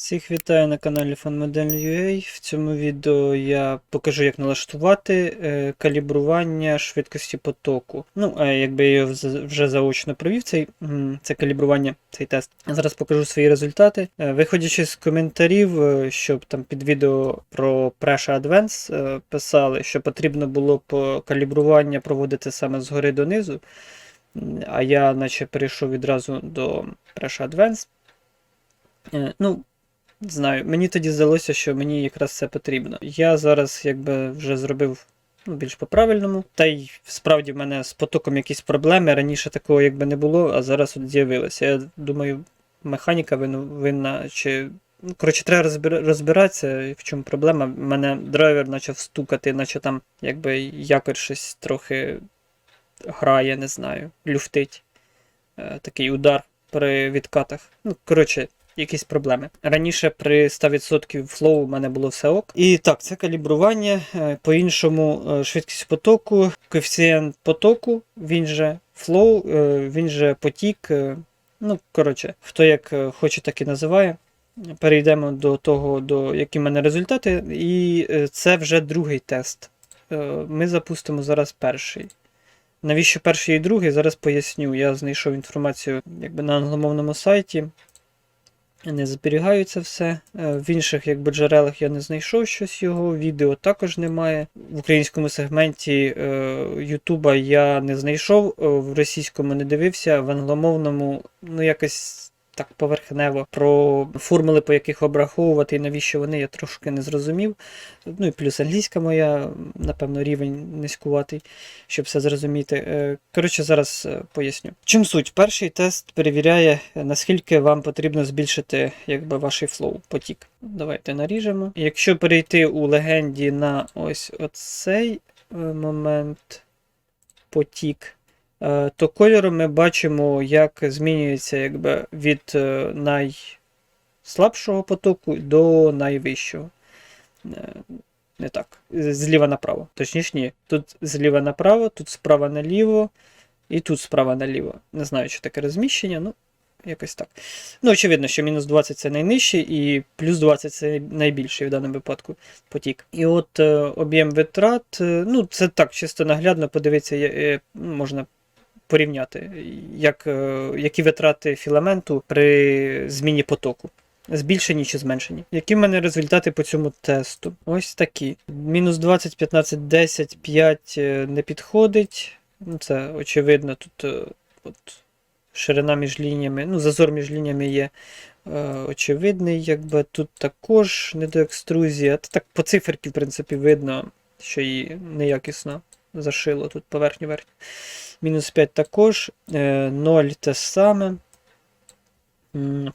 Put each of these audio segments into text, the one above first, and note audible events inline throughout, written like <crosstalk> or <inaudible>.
Всіх вітаю на каналі FunModel.ua. В цьому відео я покажу, як налаштувати е, калібрування швидкості потоку. Ну, якби я вже заочно провів, цей, це калібрування, цей тест. Зараз покажу свої результати. Е, виходячи з коментарів, е, щоб там під відео про Pressure Advance писали, що потрібно було б калібрування проводити саме згори донизу. А я, наче, перейшов відразу до Pressure Advance. Ну, не знаю, мені тоді здалося, що мені якраз це потрібно. Я зараз якби вже зробив ну, більш по-правильному. Та й справді в мене з потоком якісь проблеми. Раніше такого якби не було, а зараз от з'явилося. Я думаю, механіка винна чи. Ну, коротше, треба розбиратися, в чому проблема. Мене драйвер почав стукати, наче там якби якось щось трохи грає, не знаю, люфтить. Е, такий удар при відкатах. Ну, коротше, якісь проблеми. Раніше при 100% флоу у мене було все ок. І так, це калібрування. Е, По-іншому е, швидкість потоку, коефіцієнт потоку, він же флоу, е, він же потік. Ну, коротше, хто як хоче, так і називає. Перейдемо до того, до які в мене результати. І це вже другий тест. Ми запустимо зараз перший. Навіщо перший і другий? Зараз поясню. Я знайшов інформацію якби на англомовному сайті. Не зберігаються все. Е, В інших якби, джерелах я не знайшов щось його, відео також немає. В українському сегменті е, Ютуба я не знайшов, е, в російському не дивився, в англомовному, ну якось так поверхнево про формули, по яких обраховувати і навіщо вони, я трошки не зрозумів. Ну і плюс англійська моя, напевно, рівень низькуватий, щоб все зрозуміти. Е, Коротше, зараз е, поясню. Чим суть? Перший тест перевіряє, наскільки вам потрібно збільшити якби, ваш флоу, потік. Давайте наріжемо. Якщо перейти у легенді на ось оцей е, момент потік, то кольором ми бачимо, як змінюється якби, від е, найслабшого потоку до найвищого. Е, Не так. Зліва направо. Точніше, ні. Тут зліва направо, тут справа наліво, і тут справа наліво. Не знаю, що таке розміщення, ну, якось так. Ну, очевидно, що мінус 20 це найнижчий, і плюс 20 це найбільший в даному випадку потік. І от е, об'єм витрат, е, ну, це так, чисто наглядно подивитися, е, можна порівняти, як, е, які витрати філаменту при зміні потоку. Збільшені чи зменшені. Які в мене результати по цьому тесту? Ось такі. Мінус 20, 15, 10, 5 е, не підходить. Ну, це очевидно, тут е, от, ширина між лініями, ну, зазор між лініями є е, очевидний, якби тут також недоекструзія. Та так по циферки, в принципі, видно, що її неякісно зашило тут поверхню верхню. Мінус 5 також, е, 0 те саме.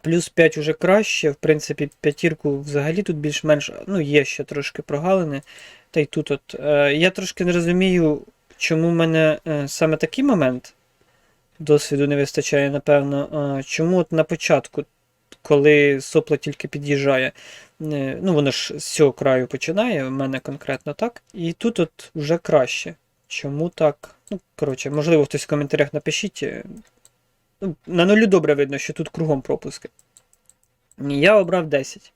Плюс 5 уже краще. В принципі, п'ятірку взагалі тут більш-менш ну, є ще трошки прогалини. Та й тут от. Е, я трошки не розумію, чому в мене е, саме такий момент досвіду не вистачає, напевно. Е, чому от на початку, коли сопло тільки під'їжджає, е, ну воно ж з цього краю починає, в мене конкретно так. І тут от вже краще. Чому так? Ну, коротше, можливо, хтось в коментарях напишіть. е, Ну, на нулю добре видно, що тут кругом пропуски. Я обрав 10.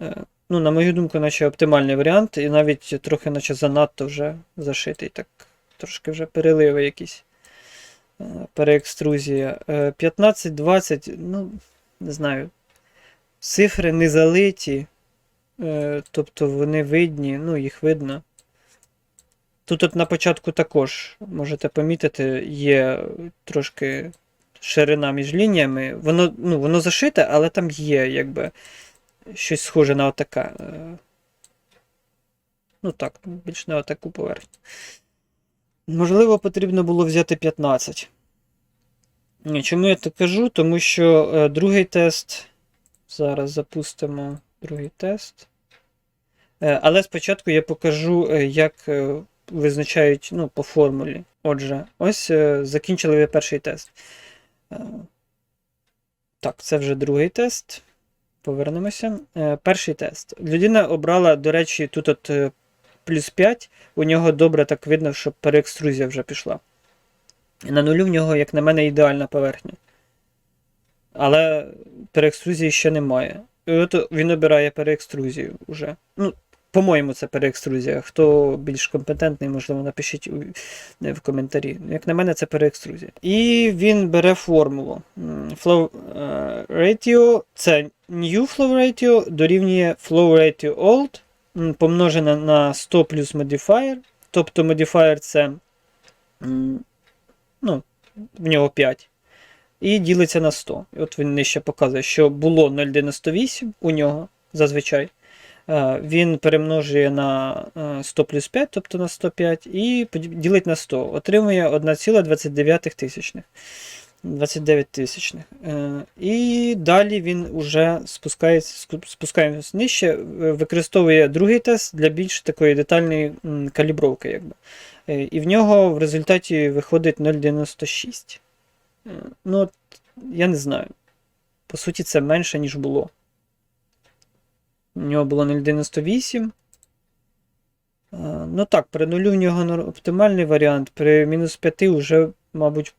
Е, Ну, на мою думку, наче оптимальний варіант, і навіть трохи наче занадто вже зашитий. Так, трошки вже переливи якісь. Е, Переекструзія. Е, 15-20, ну, не знаю. Цифри не залиті. Тобто вони видні, ну, їх видно. Тут от на початку також, можете помітити, є трошки ширина між лініями. Воно, ну, воно зашите, але там є якби щось схоже на отака. е, Ну так, більш на отаку поверхню. Можливо, потрібно було взяти 15. Чому я так кажу? Тому що е, другий тест. Зараз запустимо другий тест. Е, але спочатку я покажу, як визначають ну, по формулі. Отже, ось е, закінчили ви перший тест. Е, Так, це вже другий тест. Повернемося. Е, Перший тест. Людина обрала, до речі, тут от плюс 5. У нього добре так видно, що переекструзія вже пішла. На нулю в нього, як на мене, ідеальна поверхня. Але переекструзії ще немає. і от він обирає переекструзію вже. Ну, по-моєму, це переекструзія. Хто більш компетентний, можливо, напишіть е, в коментарі. Як на мене, це переекструзія. І він бере формулу. Flow е, ratio це new flow ratio дорівнює flow ratio old помножене на 100 плюс modifier. Тобто modifier це ну, в нього 5. І ділиться на 100. І от він нижче показує, що було 0,98 у нього зазвичай. Е, Він перемножує на е, 100 плюс 5, тобто на 105, і ділить на 100. Отримує 1,29 тисячних. 29 тисячних. Е, І далі він уже спускається, спускаємось нижче, е, використовує другий тест для більш такої детальної калібровки. Якби. Е, І в нього в результаті виходить 0,96. Е, Ну, от, я не знаю. По суті, це менше, ніж було. У нього було 0,98. Е, Ну так, при нулю в нього оптимальний варіант. При мінус 5 вже, мабуть,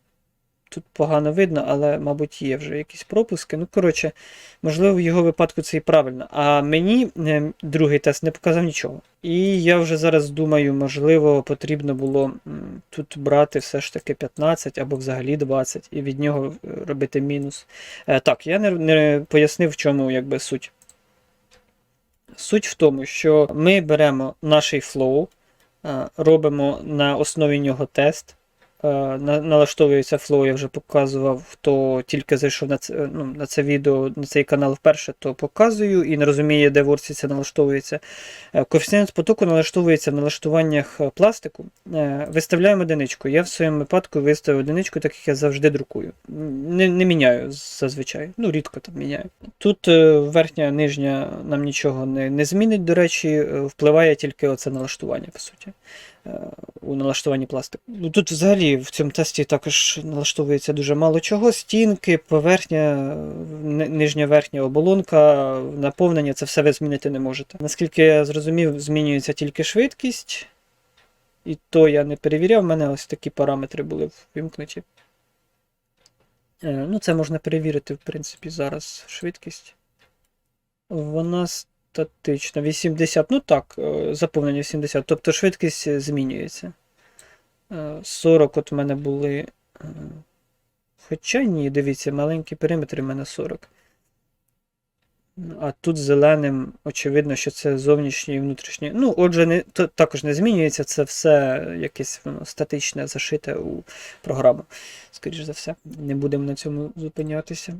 тут погано видно, але, мабуть, є вже якісь пропуски. Ну, коротше, можливо, в його випадку це і правильно. А мені е, другий тест не показав нічого. І я вже зараз думаю, можливо, потрібно було тут брати все ж таки 15 або взагалі 20 і від нього е, робити мінус. Так, я не, не пояснив, в чому якби суть. Суть в тому, що ми беремо наш flow, е, робимо на основі нього тест. Е, на- Налаштовується flow, я вже показував, хто тільки зайшов на це, ну, на це відео, на цей канал вперше, то показую і не розуміє, де в це налаштовується. Е, Коефіцієнт потоку налаштовується в налаштуваннях е, пластику. Е, Виставляємо одиничку. Я в своєму випадку виставив одиничку, так як я завжди друкую. Не, не міняю зазвичай, ну рідко там міняю. Тут е, верхня, нижня нам нічого не, не змінить, до речі, е, впливає тільки оце налаштування, по суті. У налаштуванні пластику. Ну, Тут взагалі в цьому тесті також налаштовується дуже мало чого. Стінки, поверхня, нижня верхня оболонка, наповнення це все ви змінити не можете. Наскільки я зрозумів, змінюється тільки швидкість. І то я не перевіряв, в мене ось такі параметри були вимкнуті. Е, Ну, це можна перевірити, в принципі, зараз швидкість. Вона статична. 80. Ну так, е, заповнення 80. Тобто швидкість е, змінюється. Е, 40 от в мене були. е, Хоча ні, дивіться, маленькі периметри в мене 40. А тут зеленим, очевидно, що це зовнішнє і внутрішнє. Ну, отже, не, то, також не змінюється, це все якесь воно статичне, зашите у програму. Скоріш за все, не будемо на цьому зупинятися.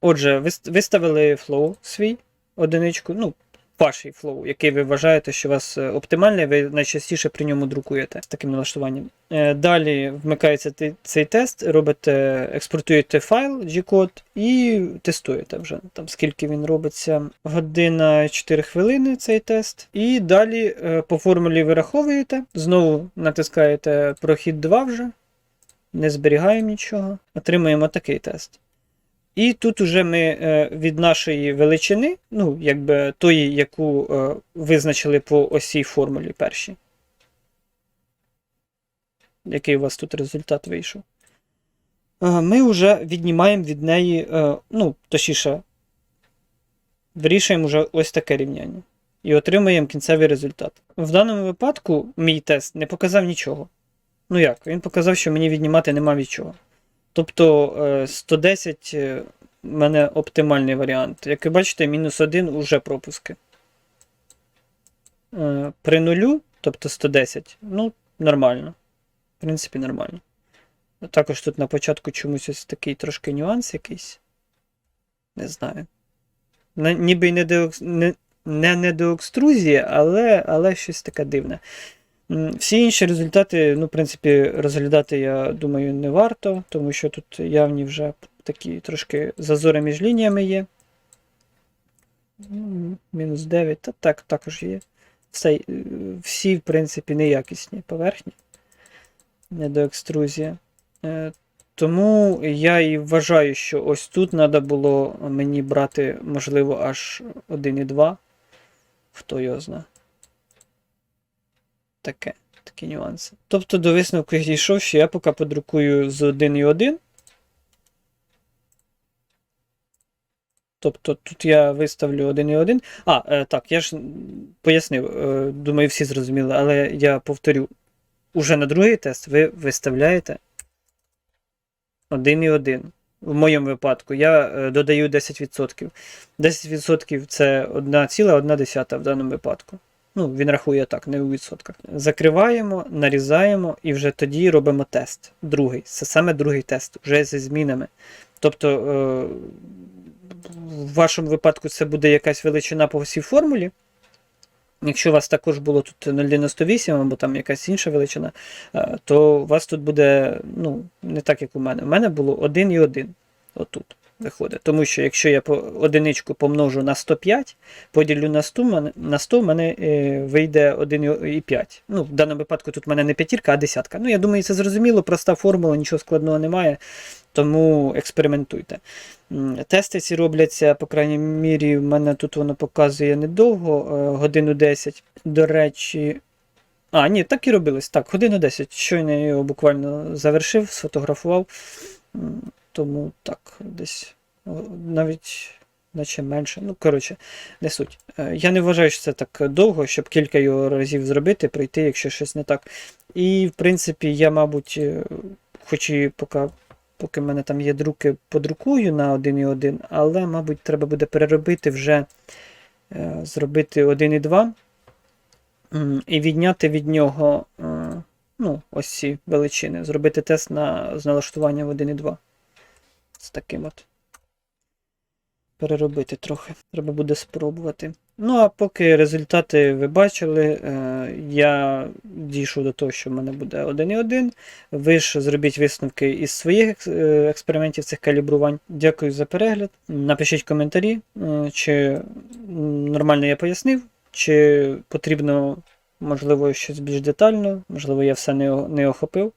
Отже, ви виставили flow свій одиничку, ну, ваш flow, який ви вважаєте, що у вас е, оптимальний, ви найчастіше при ньому друкуєте з таким налаштуванням. Е, Далі вмикається цей тест, робите, експортуєте файл G-код і тестуєте вже там, скільки він робиться. Година 4 хвилини цей тест. І далі е, по формулі вираховуєте, знову натискаєте прохід 2 вже. Не зберігаємо нічого. Отримуємо такий тест. І тут уже ми е, від нашої величини, ну, якби тої, яку е, визначили по осій формулі першій. Який у вас тут результат вийшов? Е, ми вже віднімаємо від неї, ну, точніше, вирішуємо вже ось таке рівняння. І отримуємо кінцевий результат. В даному випадку мій тест не показав нічого. Ну як? Він показав, що мені віднімати нема від чого. Тобто е, 110 е, в мене оптимальний варіант. Як ви бачите, мінус 1 уже пропуски. Е, При нулю, тобто 110, ну, нормально. В принципі, нормально. Також тут на початку чомусь ось такий трошки нюанс якийсь. Не знаю. Ніби й не, деокс... не, не недоекструзія, але, але щось таке дивне. Всі інші результати, ну, в принципі, розглядати, я думаю, не варто, тому що тут явні вже такі трошки зазори між лініями є. Мінус 9, та так також є. Все, е, всі, в принципі, неякісні поверхні. Недоекструзія. Е, Тому я і вважаю, що ось тут треба було мені брати, можливо, аж 1,2. Хто його знає таке, такі нюанси. Тобто до висновку я дійшов, що я поки подрукую з 1.1. Тобто тут я виставлю 1,1. А, е, так, я ж пояснив, е, думаю, всі зрозуміли, але я повторю. Уже на другий тест ви виставляєте 1,1. В моєму випадку я е, додаю 10%. 10% це 1,1 в даному випадку. Ну, він рахує так, не у відсотках. Закриваємо, нарізаємо і вже тоді робимо тест. Другий. Це саме другий тест, вже зі змінами. Тобто, е, в вашому випадку це буде якась величина по всій формулі. Якщо у вас також було тут 0,98 або там якась інша величина, е, то у вас тут буде ну, не так, як у мене. У мене було 1,1. Отут виходить. Тому що якщо я по одиничку помножу на 105, поділю на 100, мене- на 100 в мене е, вийде 1,5. Ну, в даному випадку тут в мене не п'ятірка, а десятка. Ну, я думаю, це зрозуміло, проста формула, нічого складного немає. Тому експериментуйте. Тести ці робляться, по крайній мірі, в мене тут воно показує недовго, е, годину 10. До речі. А, ні, так і робилось. Так, годину 10. Щойно я його буквально завершив, сфотографував. Тому так, десь навіть наче менше. Ну, коротше, не суть. Е, Я не вважаю, що це так довго, щоб кілька його разів зробити, пройти, якщо щось не так. І, в принципі, я, мабуть, е, хоч і поки, поки в мене там є друки, подрукую на 1,1, але, мабуть, треба буде переробити вже, е, зробити 1,2 м, і відняти від нього ну, ось ці величини, зробити тест на, з налаштуванням 1,2. З таким от. Переробити трохи. Треба буде спробувати. Ну, а поки результати ви бачили, е, я дійшов до того, що в мене буде 1,1. Ви ж зробіть висновки із своїх е, експериментів цих калібрувань. Дякую за перегляд. Напишіть коментарі, е, чи нормально я пояснив, чи потрібно, можливо, щось більш детально, можливо, я все не охопив.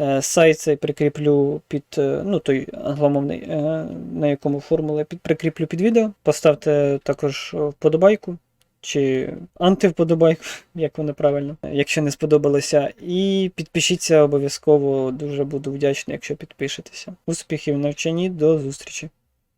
Е, Сайт цей прикріплю під е, ну, той англомовний, е, на якому формула прикріплю під відео. Поставте також вподобайку чи антивподобайку, <laughs> як воно правильно, якщо не сподобалося. І підпишіться обов'язково, дуже буду вдячний, якщо підпишетеся. Успіхів в навчанні, до зустрічі!